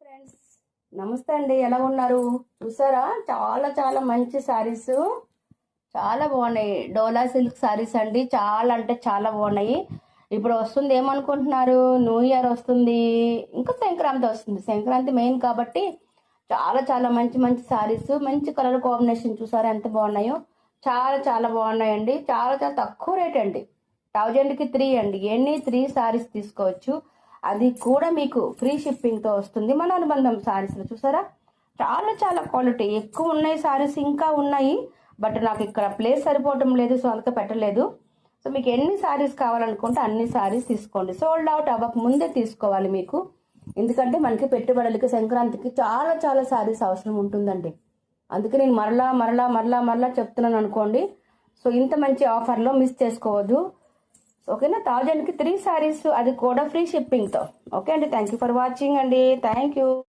Friends నమస్తే అండి ఎలా ఉన్నారు? చూసారా? చాలా చాలా మంచి శారీస్ చాలా బాగున్నాయి. డోలా సిల్క్ శారీస్ అండి. చాలా అంటే చాలా బాగున్నాయి. ఇప్పుడు వస్తుంది ఏమనుకుంటున్నారు? న్యూ ఇయర్ వస్తుంది. ఇంకా సంక్రాంతి వస్తుంది. సంక్రాంతి మెయిన్ కాబట్టి చాలా చాలా మంచి మంచి శారీస్ మంచి కలర్ కాంబినేషన్ చూసారా ఎంత బాగున్నాయో? చాలా చాలా బాగున్నాయండి. చాలా చాలా తక్కువ రేట్ అండి. థౌజండ్కి త్రీ అండి. ఎన్ని? త్రీ శారీస్ తీసుకోవచ్చు. అది కూడా మీకు ఫ్రీ షిప్పింగ్తో వస్తుంది. మన అనుబంధం శారీస్లో చూసారా? చాలా చాలా క్వాలిటీ ఎక్కువ ఉన్నాయి శారీస్ ఇంకా ఉన్నాయి. బట్ నాకు ఇక్కడ ప్లేస్ సరిపోవటం లేదు సో అందుకే పెట్టలేదు. సో మీకు ఎన్ని శారీస్ కావాలనుకుంటే అన్ని శారీస్ తీసుకోండి. సోల్డ్ అవుట్ అవ్వక ముందే తీసుకోవాలి మీకు. ఎందుకంటే మనకి పెట్టుబడులకి సంక్రాంతికి చాలా చాలా శారీస్ అవసరం ఉంటుందండి. అందుకే నేను మరలా మరలా మరలా మరలా చెప్తున్నాను అనుకోండి. సో ఇంత మంచి ఆఫర్లో మిస్ చేసుకోవద్దు. ఓకేనా థౌజండ్కి త్రీ శారీస్ అది కూడా ఫ్రీ షిప్పింగ్తో ఓకే అండి థ్యాంక్ యూ ఫర్ వాచింగ్ అండి. Thank you